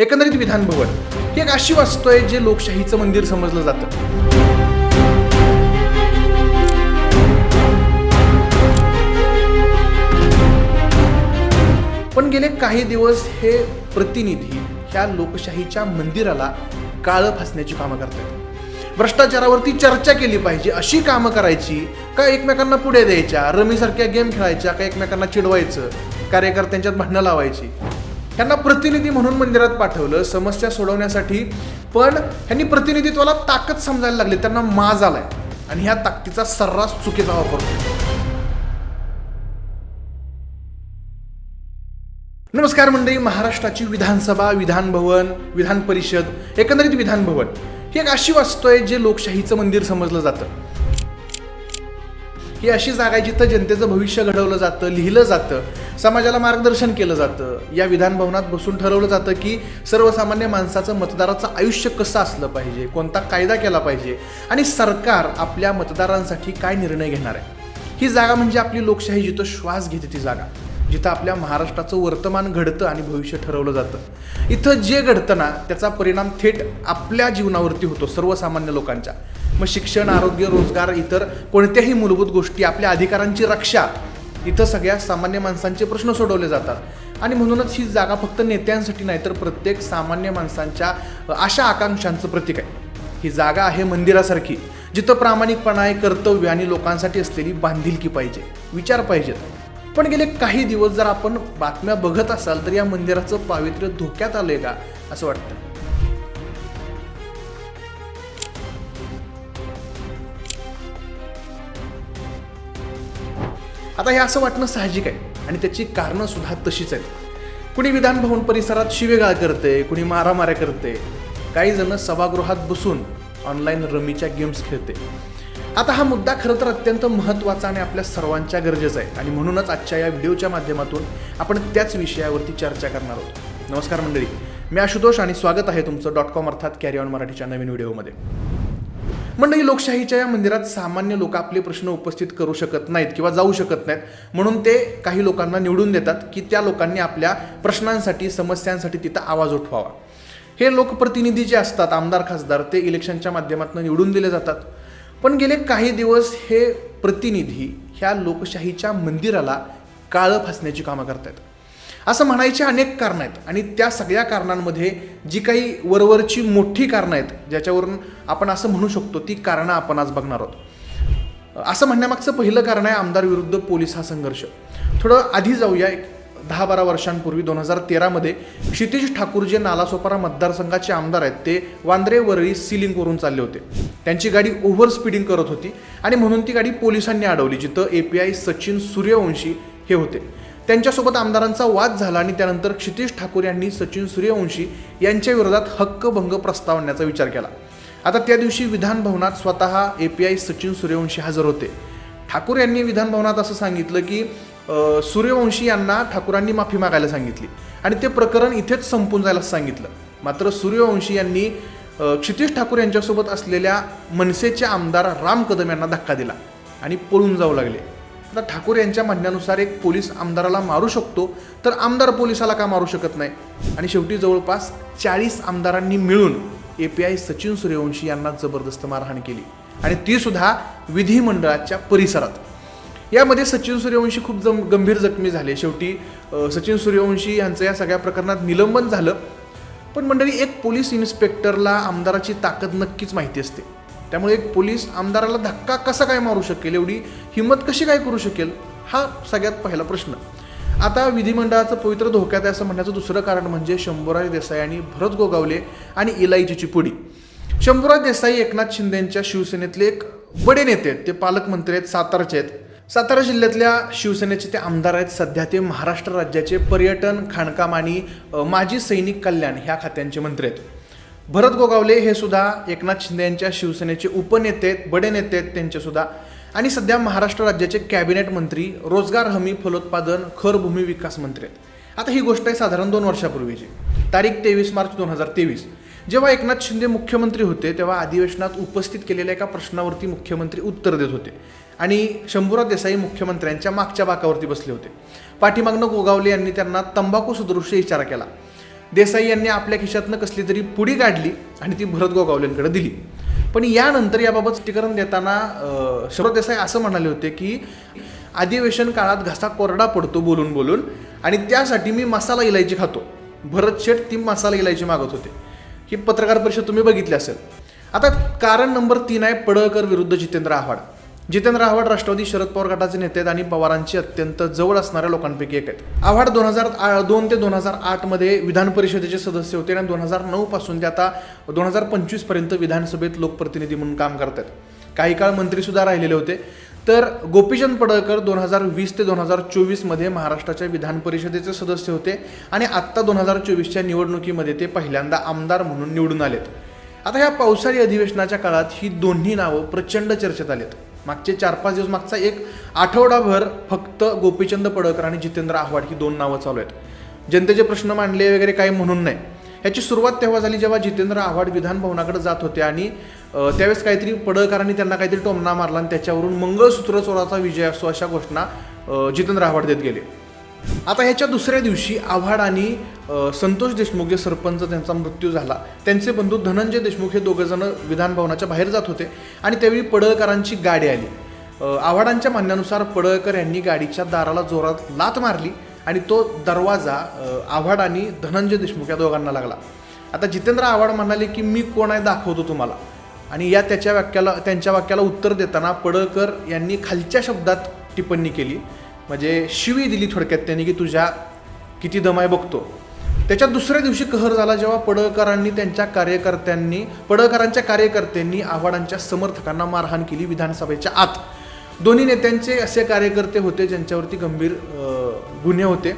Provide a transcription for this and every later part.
एकंदरीत विधान भवन ही एक अशी वास्तू आहे जे लोकशाहीचं मंदिर समजलं जातं. पण गेले काही दिवस हे प्रतिनिधी ह्या लोकशाहीच्या मंदिराला काळं फासण्याची कामं करतात. भ्रष्टाचारावरती चर्चा केली पाहिजे अशी कामं करायची का एकमेकांना पुढे द्यायच्या रमीसारख्या गेम खेळायच्या का एकमेकांना चिडवायचं कार्यकर्त्यांच्यात भांडणं लावायची. त्यांना प्रतिनिधी म्हणून मंदिरात पाठवलं समस्या सोडवण्यासाठी. पण ह्यांनी प्रतिनिधित्वाला ताकद समजायला लागली त्यांना माज आलाय. आणि ह्या ताकदीचा सर्रास चुकीचा वापर नमस्कार मंडळी महाराष्ट्राची विधानसभा विधान भवन विधान परिषद एकंदरीत विधान भवन. ही एक अशी वास्तू आहे जे लोकशाहीचं मंदिर समजलं जातं. ही अशी जागा आहे जिथं जनतेचं भविष्य घडवलं जातं लिहिलं जातं समाजाला मार्गदर्शन केलं जातं. या विधान भवनात बसून ठरवलं जातं की सर्वसामान्य माणसाचं मतदाराचं आयुष्य कसं असलं पाहिजे कोणता कायदा केला पाहिजे आणि सरकार आपल्या मतदारांसाठी काय निर्णय घेणार आहे. ही जागा म्हणजे आपली लोकशाही जिथं श्वास घेते ती जागा. जिथं आपल्या महाराष्ट्राचं वर्तमान घडतं आणि भविष्य ठरवलं जातं. इथं जे घडतं ना त्याचा परिणाम थेट आपल्या जीवनावरती होतो सर्वसामान्य लोकांच्या. मग शिक्षण आरोग्य रोजगार इतर कोणत्याही मूलभूत गोष्टी आपल्या अधिकारांची रक्षा इथं सगळ्या सामान्य माणसांचे प्रश्न सोडवले जातात. आणि म्हणूनच ही जागा फक्त नेत्यांसाठी नाही तर प्रत्येक सामान्य माणसांच्या अशा आकांक्षांचं प्रतीक आहे. ही जागा आहे मंदिरासारखी जिथं प्रामाणिकपणा आहे कर्तव्य आणि लोकांसाठी असलेली बांधिलकी पाहिजे विचार पाहिजेत. पण गेले काही दिवस जर आपण बातम्या बघत असाल तर या मंदिराचं पावित्र्य धोक्यात आलंय का असं वाटतं? आता हे असं वाटणं साहजिक आहे आणि त्याची कारणं सुद्धा तशीच आहेत. कुणी विधान भवन परिसरात शिवेगाळ करते कुणी मारामाऱ्या करते काही जण सभागृहात बसून ऑनलाईन रमीच्या गेम्स खेळते. आता हा मुद्दा खरं तर अत्यंत महत्त्वाचा आणि आपल्या सर्वांच्या गरजेचा आहे. आणि म्हणूनच आजच्या या व्हिडिओच्या माध्यमातून आपण त्याच विषयावरती चर्चा करणार आहोत. नमस्कार मंडळी. मी आशुतोष आणि स्वागत आहे तुमचं डॉट कॉम अर्थात कॅरी ऑन मराठीच्या नवीन व्हिडिओमध्ये. मंडळी लोकशाहीच्या या मंदिरात सामान्य लोक आपले प्रश्न उपस्थित करू शकत नाहीत किंवा जाऊ शकत नाहीत. म्हणून ते काही लोकांना निवडून देतात की त्या लोकांनी आपल्या प्रश्नांसाठी समस्यांसाठी तिथं आवाज उठवावा. हे लोकप्रतिनिधी जे असतात आमदार खासदार ते इलेक्शनच्या माध्यमातून निवडून दिले जातात. पण गेले काही दिवस हे प्रतिनिधी ह्या लोकशाहीच्या मंदिराला काळं फासण्याची कामं करतायत. असं म्हणायची अनेक कारणं आहेत आणि त्या सगळ्या कारणांमध्ये जी काही वरवरची मोठी कारणं आहेत ज्याच्यावरून आपण असं म्हणू शकतो ती कारणं आपण आज बघणार आहोत. असं म्हणण्यामागचं पहिलं कारण आहे आमदार विरुद्ध पोलीस हा संघर्ष. थोडं आधी जाऊया एक दहा बारा वर्षांपूर्वी दोन हजार तेरामध्ये क्षितिज ठाकूर जे नालासोपारा मतदारसंघाचे आमदार आहेत. ते वांद्रे वरळी सिलिंगवरून चालले होते. त्यांची गाडी ओव्हर स्पीडिंग करत होती आणि म्हणून ती गाडी पोलिसांनी अडवली जिथं A P I Sachin Suryavanshi हे होते. त्यांच्यासोबत आमदारांचा वाद झाला आणि त्यानंतर क्षितिज ठाकूर यांनी सचिन सूर्यवंशी यांच्या विरोधात हक्कभंग प्रस्ताव आणण्याचा विचार केला. आता त्या दिवशी विधान भवनात स्वतः A P I Sachin Suryavanshi हजर होते. ठाकूर यांनी विधानभवनात असं सांगितलं की सूर्यवंशी यांना ठाकूरांनी माफी मागायला सांगितली. आणि ते प्रकरण इथेच संपून जायला सांगितलं. मात्र सूर्यवंशी यांनी क्षितिश ठाकूर यांच्यासोबत असलेल्या मनसेचे आमदार राम कदम यांना धक्का दिला आणि पळून जाऊ लागले. आता ठाकूर यांच्या म्हणण्यानुसार एक पोलीस आमदाराला मारू शकतो तर आमदार पोलिसाला का मारू शकत नाही? आणि शेवटी जवळपास चाळीस आमदारांनी मिळून A P I Sachin Suryavanshi यांना जबरदस्त मारहाण केली. आणि तीसुद्धा विधिमंडळाच्या परिसरात. यामध्ये सचिन सूर्यवंशी खूप जम गंभीर जखमी झाले. शेवटी सचिन सूर्यवंशी यांचं या सगळ्या प्रकरणात निलंबन झालं. पण मंडळी एक पोलीस इन्स्पेक्टरला आमदाराची ताकद नक्कीच माहिती असते. त्यामुळे एक पोलीस आमदाराला धक्का कसा काय मारू शकेल? एवढी हिंमत कशी काय करू शकेल? हा सगळ्यात पहिला प्रश्न. आता विधिमंडळाचं पवित्र धोक्यात आहे असं म्हणण्याचं दुसरं कारण म्हणजे शंभूराज देसाई आणि भरत गोगावले आणि इलाईची चिपुडी. शंभूराज देसाई एकनाथ शिंदेंच्या शिवसेनेतले एक बडे नेते आहेत. ते पालकमंत्री आहेत सातारचे आहेत. सातारा जिल्ह्यातल्या शिवसेनेचे ते आमदार आहेत. सध्या ते महाराष्ट्र राज्याचे पर्यटन खाणकाम आणि माजी सैनिक कल्याण ह्या खात्यांचे मंत्री आहेत. भरत गोगावले हे सुद्धा एकनाथ शिंदे यांच्या शिवसेनेचे उपनेते आहेत बडे नेते आहेत त्यांचेसुद्धा आणि सध्या महाराष्ट्र राज्याचे कॅबिनेट मंत्री रोजगार हमी फलोत्पादन खर भूमी विकास मंत्री आहेत. आता ही गोष्ट आहे साधारण दोन वर्षापूर्वीची. तारीख तेवीस मार्च दोन हजार तेवीस. जेव्हा एकनाथ शिंदे मुख्यमंत्री होते तेव्हा अधिवेशनात उपस्थित केलेल्या एका प्रश्नावरती मुख्यमंत्री उत्तर देत होते. आणि शंभूराव देसाई मुख्यमंत्र्यांच्या मागच्या बाकावरती बसले होते. पाठीमागनं गोगावले यांनी त्यांना तंबाखू सदृश्य इशारा केला. देसाई यांनी आपल्या खिशातनं कसली तरी पुडी काढली आणि ती भरत गोगावलेंकडे दिली. पण यानंतर याबाबत स्पष्टीकरण देताना शरद देसाई असं म्हणाले होते की अधिवेशन काळात घसा कोरडा पडतो बोलून बोलून आणि त्यासाठी मी मसाला इलायची खातो. भरत शेठ ती मसाला इलायची मागत होते. ही पत्रकार परिषद तुम्ही बघितली असेल. आता कारण नंबर तीन आहे पडळकर विरुद्ध जितेंद्र आव्हाड. जितेंद्र आव्हाड राष्ट्रवादी शरद पवार गटाचे नेते आहेत आणि पवारांची अत्यंत जवळ असणाऱ्या लोकांपैकी एक आहेत. आव्हाड दोन हजार दोन ते दोन हजार आठमध्ये विधान परिषदेचे सदस्य होते आणि दोन हजार नऊ पासून ते आता दोन हजार पंचवीसपर्यंत विधानसभेत लोकप्रतिनिधी म्हणून काम करतात. काही काळ मंत्रीसुद्धा राहिलेले होते. तर गोपीचंद पडळकर दोन हजार वीस ते दोन हजार चोवीसमध्ये महाराष्ट्राच्या विधान परिषदेचे सदस्य होते आणि आत्ता दोन हजार चोवीसच्या निवडणुकीमध्ये ते पहिल्यांदा आमदार म्हणून निवडून आलेत. आता ह्या पावसाळी अधिवेशनाच्या काळात ही दोन्ही नावं प्रचंड चर्चेत आलेत. मागचे चार पाच दिवस मागचा एक आठवडाभर फक्त गोपीचंद पडळकर आणि जितेंद्र आव्हाड ही दोन नावं चालू आहेत. जनतेचे प्रश्न मांडले वगैरे काही म्हणून नाही. ह्याची सुरुवात तेव्हा झाली जेव्हा जितेंद्र आव्हाड विधानभवनाकडे जात होते आणि त्यावेळेस काहीतरी पडळकरांनी त्यांना काहीतरी टोमणा मारला आणि त्याच्यावरून मंगळसूत्र चोराचा विजय असतो अशा घोषणा जितेंद्र आव्हाड देत गेले. आता ह्याच्या दुसऱ्या दिवशी आव्हाड आणि संतोष देशमुख जे सरपंच त्यांचा मृत्यू झाला त्यांचे बंधू धनंजय देशमुख हे दोघं जण बाहेर जात होते आणि त्यावेळी पडळकरांची गाडी आली. आव्हाडांच्या म्हणण्यानुसार पडळकर यांनी गाडीच्या दाराला जोरात लात मारली आणि तो दरवाजा आव्हाड आणि धनंजय देशमुख या दोघांना लागला. आता जितेंद्र आव्हाड म्हणाले की मी कोण आहे दाखवतो तुम्हाला? आणि या त्याच्या वाक्याला त्यांच्या वाक्याला उत्तर देताना पडळकर यांनी खालच्या शब्दात टिप्पणी केली. म्हणजे शिवी दिली थोडक्यात त्यांनी की तुझ्या किती दमाय बघतो. त्याच्या दुसऱ्या दिवशी कहर झाला जेव्हा पडळकरांनी त्यांच्या कार्यकर्त्यांनी पडळकरांच्या कार्यकर्त्यांनी आव्हाडांच्या समर्थकांना मारहाण केली विधानसभेच्या आत. दोन्ही नेत्यांचे असे कार्यकर्ते होते ज्यांच्यावरती गंभीर गुन्हे होते.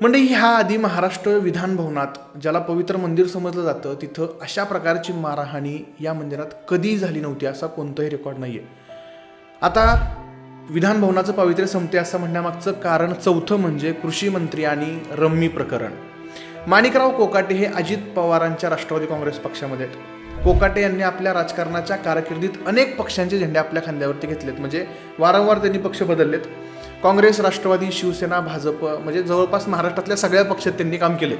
म्हणजे ह्या आधी महाराष्ट्र विधान भवनात ज्याला पवित्र मंदिर समजलं जातं तिथं अशा प्रकारची मारहाणी या मंदिरात कधीही झाली नव्हती असा कोणताही रेकॉर्ड नाही आहे आता विधानभवनाचं पावित्र्य संपते असं म्हणण्यामागचं कारण चौथं म्हणजे कृषी मंत्री आणि रम्मी प्रकरण. माणिकराव कोकाटे हे अजित पवारांच्या राष्ट्रवादी काँग्रेस पक्षामध्ये आहेत. कोकाटे यांनी आपल्या राजकारणाच्या कारकिर्दीत अनेक पक्षांचे झेंडे आपल्या खांद्यावरती घेतलेत म्हणजे वारंवार त्यांनी पक्ष बदललेत. काँग्रेस राष्ट्रवादी शिवसेना भाजप म्हणजे जवळपास महाराष्ट्रातल्या सगळ्या पक्षात त्यांनी काम केले.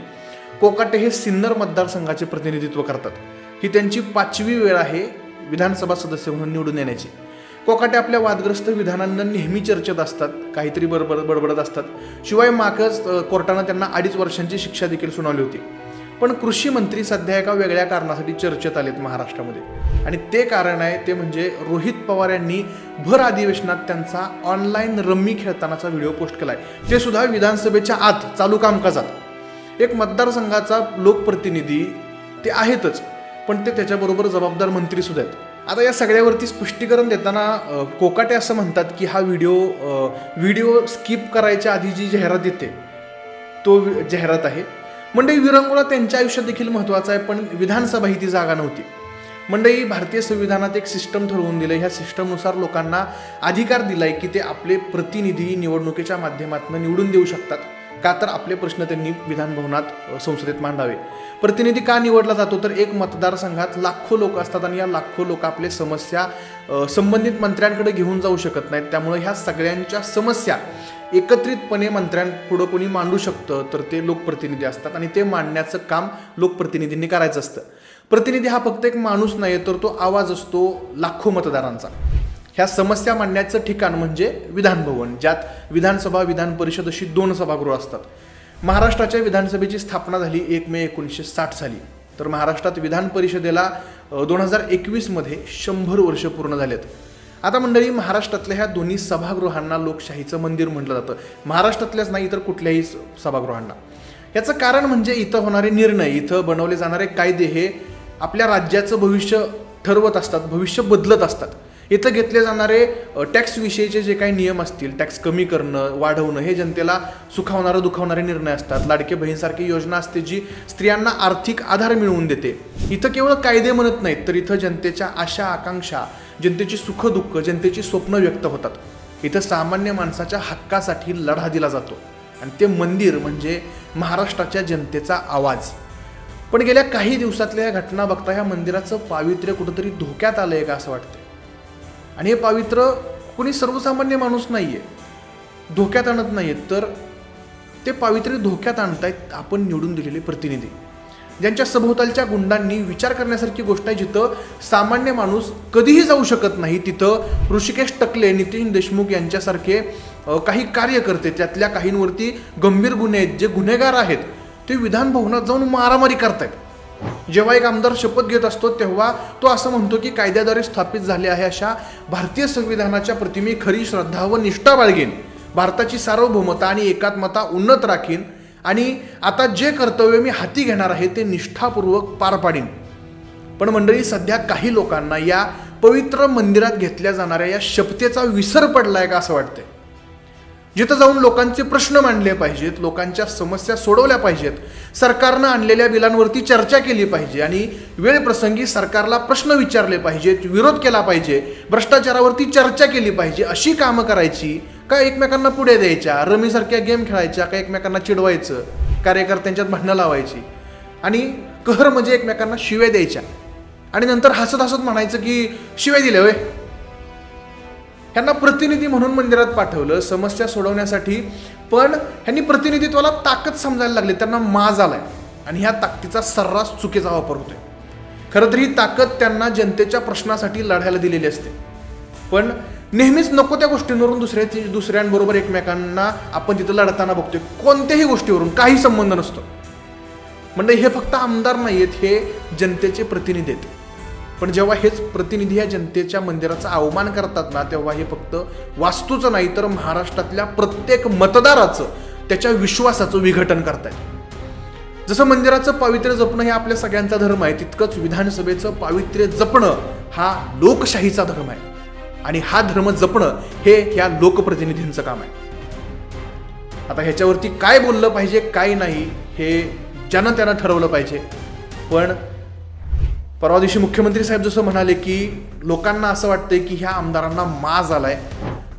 कोकाटे हे सिन्नर मतदारसंघाचे प्रतिनिधित्व करतात. ही त्यांची पाचवी वेळ आहे विधानसभा सदस्य म्हणून निवडून येण्याची. कोकाटे आपल्या वादग्रस्त विधानांना नेहमी चर्चेत असतात काहीतरी बडबड बडबडत असतात. शिवाय मागच कोर्टानं त्यांना अडीच वर्षांची शिक्षा देखील सुनावली होती. पण कृषी मंत्री सध्या एका वेगळ्या कारणासाठी चर्चेत आलेत महाराष्ट्रामध्ये. आणि ते कारण आहे ते म्हणजे रोहित पवार यांनी भर अधिवेशनात त्यांचा ऑनलाईन रम्मी खेळतानाचा व्हिडिओ पोस्ट केलाय. ते सुद्धा विधानसभेच्या आत चालू कामकाजात. एक मतदारसंघाचा लोकप्रतिनिधी ते आहेतच पण ते त्याच्याबरोबर जबाबदार मंत्री सुद्धा आहेत. आता या सगळ्यावरती स्पष्टीकरण देताना कोकाटे असं म्हणतात की हा व्हिडिओ व्हिडिओ स्किप करायच्या आधी जी जाहिरात येते तो जाहिरात आहे. मंडई विरंगुळा त्यांच्या आयुष्यात देखील महत्त्वाचा आहे पण विधानसभा ही ती जागा नव्हती. मंडई भारतीय संविधानात एक सिस्टम ठरवून दिलं ह्या सिस्टमनुसार लोकांना अधिकार दिलाय की ते आपले प्रतिनिधी निवडणुकीच्या माध्यमातून निवडून देऊ शकतात. का तर आपले प्रश्न त्यांनी विधानभवनात संसदेत मांडावे. प्रतिनिधी का निवडला जातो? तर एक मतदारसंघात लाखो लोक असतात आणि या लाखो लोक आपले समस्या संबंधित मंत्र्यांकडे घेऊन जाऊ शकत नाहीत. त्यामुळे ह्या सगळ्यांच्या समस्या एकत्रितपणे मंत्र्यांपुढं कोणी मांडू शकतं तर ते लोकप्रतिनिधी असतात आणि ते मांडण्याचं काम लोकप्रतिनिधींनी करायचं असतं. प्रतिनिधी हा फक्त एक माणूस नाही तर तो आवाज असतो लाखो मतदारांचा. ह्या समस्या मांडण्याचं ठिकाण म्हणजे विधानभवन ज्यात विधानसभा विधान परिषद अशी दोन सभागृह असतात. महाराष्ट्राच्या विधानसभेची स्थापना झाली एक मे एकोणीसशे साठ साली. तर महाराष्ट्रात विधान परिषदेला दोन हजार एकवीसमध्ये शंभर वर्ष पूर्ण झालेत. आता मंडळी महाराष्ट्रातल्या ह्या दोन्ही सभागृहांना लोकशाहीचं मंदिर म्हटलं जातं. महाराष्ट्रातल्याच नाही तर कुठल्याही स- सभागृहांना. याचं कारण म्हणजे इथं होणारे निर्णय इथं बनवले जाणारे कायदे हे आपल्या राज्याचं भविष्य ठरवत असतात भविष्य बदलत असतात. इथं घेतले जाणारे टॅक्सविषयीचे जे काही नियम असतील टॅक्स कमी करणं वाढवणं हे जनतेला सुखावणारं दुखावणारे निर्णय असतात. लाडके बहीणसारखी योजना असते जी स्त्रियांना आर्थिक आधार मिळवून देते. इथं केवळ कायदे म्हणत नाहीत तर इथं जनतेच्या आशा आकांक्षा जनतेची सुखदुःख जनतेची स्वप्न व्यक्त होतात. इथं सामान्य माणसाच्या हक्कासाठी लढा दिला जातो. आणि ते मंदिर म्हणजे महाराष्ट्राच्या जनतेचा आवाज. पण गेल्या काही दिवसातल्या या घटना बघता ह्या मंदिराचं पावित्र्य कुठंतरी धोक्यात आलं आहे का असं वाटतं आणि हे पावित्र्य कोणी सर्वसामान्य माणूस नाही आहे धोक्यात आणत नाही आहेत तर ते पावित्र्य धोक्यात आणतायत आपण निवडून दिलेले प्रतिनिधी. ज्यांच्या सभोवतालच्या गुंडांनी विचार करण्यासारखी गोष्ट आहे जिथं सामान्य माणूस कधीही जाऊ शकत नाही तिथं ऋषिकेश टकले नितीन देशमुख यांच्यासारखे काही काही कार्यकर्ते त्यातल्या काहींवरती गंभीर गुन्हे आहेत जे गुन्हेगार आहेत ते विधान भवनात जाऊन मारामारी करतायत. जेव्हा एक आमदार शपथ घेत असतो तेव्हा तो असं म्हणतो की कायद्याद्वारे स्थापित झाले आहे अशा भारतीय संविधानाच्या प्रतिमी खरी श्रद्धा व निष्ठा बाळगेन. भारताची सार्वभौमता आणि एकात्मता उन्नत राखीन आणि आता जे कर्तव्य मी हाती घेणार आहे ते निष्ठापूर्वक पार पाडीन. पण मंडळी सध्या काही लोकांना या पवित्र मंदिरात घेतल्या जाणाऱ्या या शपथेचा विसर पडलाय का असं वाटतंय? जिथं जाऊन लोकांचे प्रश्न मांडले पाहिजेत लोकांच्या समस्या सोडवल्या पाहिजेत सरकारनं आणलेल्या बिलांवरती चर्चा केली पाहिजे आणि वेळ प्रसंगी सरकारला प्रश्न विचारले पाहिजेत विरोध केला पाहिजे भ्रष्टाचारावरती चर्चा केली पाहिजे अशी कामं करायची का एकमेकांना पुढे द्यायच्या रमीसारख्या गेम खेळायच्या का एकमेकांना चिडवायचं कार्यकर्त्यांच्यात भांडणं लावायची. आणि कहर म्हणजे एकमेकांना शिव्या द्यायच्या. आणि नंतर हसत हसत म्हणायचं की शिव्या दिल्या वय ह्यांना प्रतिनिधी म्हणून मंदिरात पाठवलं समस्या सोडवण्यासाठी. पण ह्यांनी प्रतिनिधित्वाला ताकद समजायला लागली त्यांना माज आलाय. आणि ह्या ताकदीचा सर्रास चुकीचा वापर होतोय. खरं तर ही ताकद त्यांना जनतेच्या प्रश्नासाठी लढायला दिलेली असते. पण नेहमीच नको त्या गोष्टींवरून दुसऱ्या दुसऱ्यांबरोबर एकमेकांना आपण तिथं लढताना बघतोय. कोणत्याही गोष्टीवरून काही संबंध नसतो. म्हणजे हे फक्त आमदार नाही आहेत हे जनतेचे प्रतिनिधी आहेत. पण जेव्हा हेच प्रतिनिधी या जनतेच्या मंदिराचा अवमान करतात ना तेव्हा हे फक्त वास्तूचं नाही तर महाराष्ट्रातल्या प्रत्येक मतदाराचं त्याच्या विश्वासाचं विघटन करतायत. जसं मंदिराचं पावित्र्य जपणं हे आपल्या सगळ्यांचा धर्म आहे तितकंच विधानसभेचं पावित्र्य जपणं हा लोकशाहीचा धर्म आहे. आणि हा धर्म जपणं हे ह्या लोकप्रतिनिधींचं काम आहे. आता ह्याच्यावरती काय बोललं पाहिजे काय नाही हे ज्यानं त्यानं ठरवलं पाहिजे. पण परवा दिवशी मुख्यमंत्री साहेब जसं म्हणाले की लोकांना असं वाटतंय की ह्या आमदारांना मा झालाय.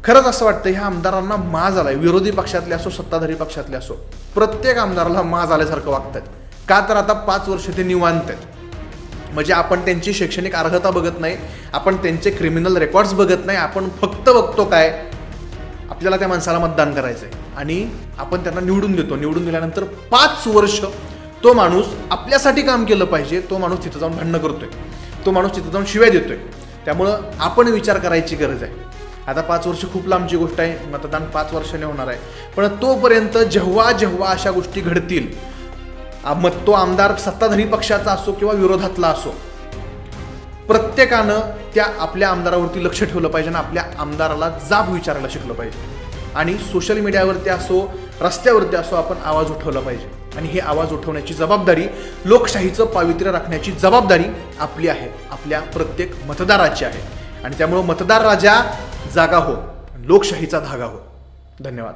खरंच असं वाटतं ह्या आमदारांना मा झालाय. विरोधी पक्षातले असो सत्ताधारी पक्षातले असो प्रत्येक आमदाराला मा झाल्यासारखं वागतात का तर आता पाच वर्ष ते निवांत आहेत. म्हणजे आपण त्यांची शैक्षणिक अर्हता बघत नाही आपण त्यांचे क्रिमिनल रेकॉर्ड्स बघत नाही आपण फक्त बघतो काय? आपल्याला त्या माणसाला मतदान करायचं आहे आणि आपण त्यांना निवडून देतो. निवडून दिल्यानंतर पाच वर्ष तो माणूस आपल्यासाठी काम केलं पाहिजे तो माणूस तिथं जाऊन भांडणं करतोय. तो माणूस तिथं जाऊन शिव्या देतोय. त्यामुळं आपण विचार करायची गरज आहे. आता पाच वर्ष खूप लांबची गोष्ट आहे मतदान पाच वर्षाने होणार आहे. पण तोपर्यंत जेव्हा जेव्हा अशा गोष्टी घडतील मग तो आमदार सत्ताधारी पक्षाचा असो किंवा विरोधातला असो प्रत्येकानं त्या आपल्या आमदारावरती लक्ष ठेवलं पाहिजे आणि आपल्या आमदाराला जाब विचारायला शिकलं पाहिजे. आणि सोशल मीडियावरती असो रस्त्यावरती असो आपण आवाज उठवला पाहिजे. आणि हे आवाज उठवण्याची जबाबदारी लोकशाहीचं पावित्र्य राखण्याची जबाबदारी आपली आहे. आपल्या प्रत्येक मतदाराची आहे. आणि त्यामुळं मतदार राजा जागा हो लोकशाहीचा धागा हो. धन्यवाद.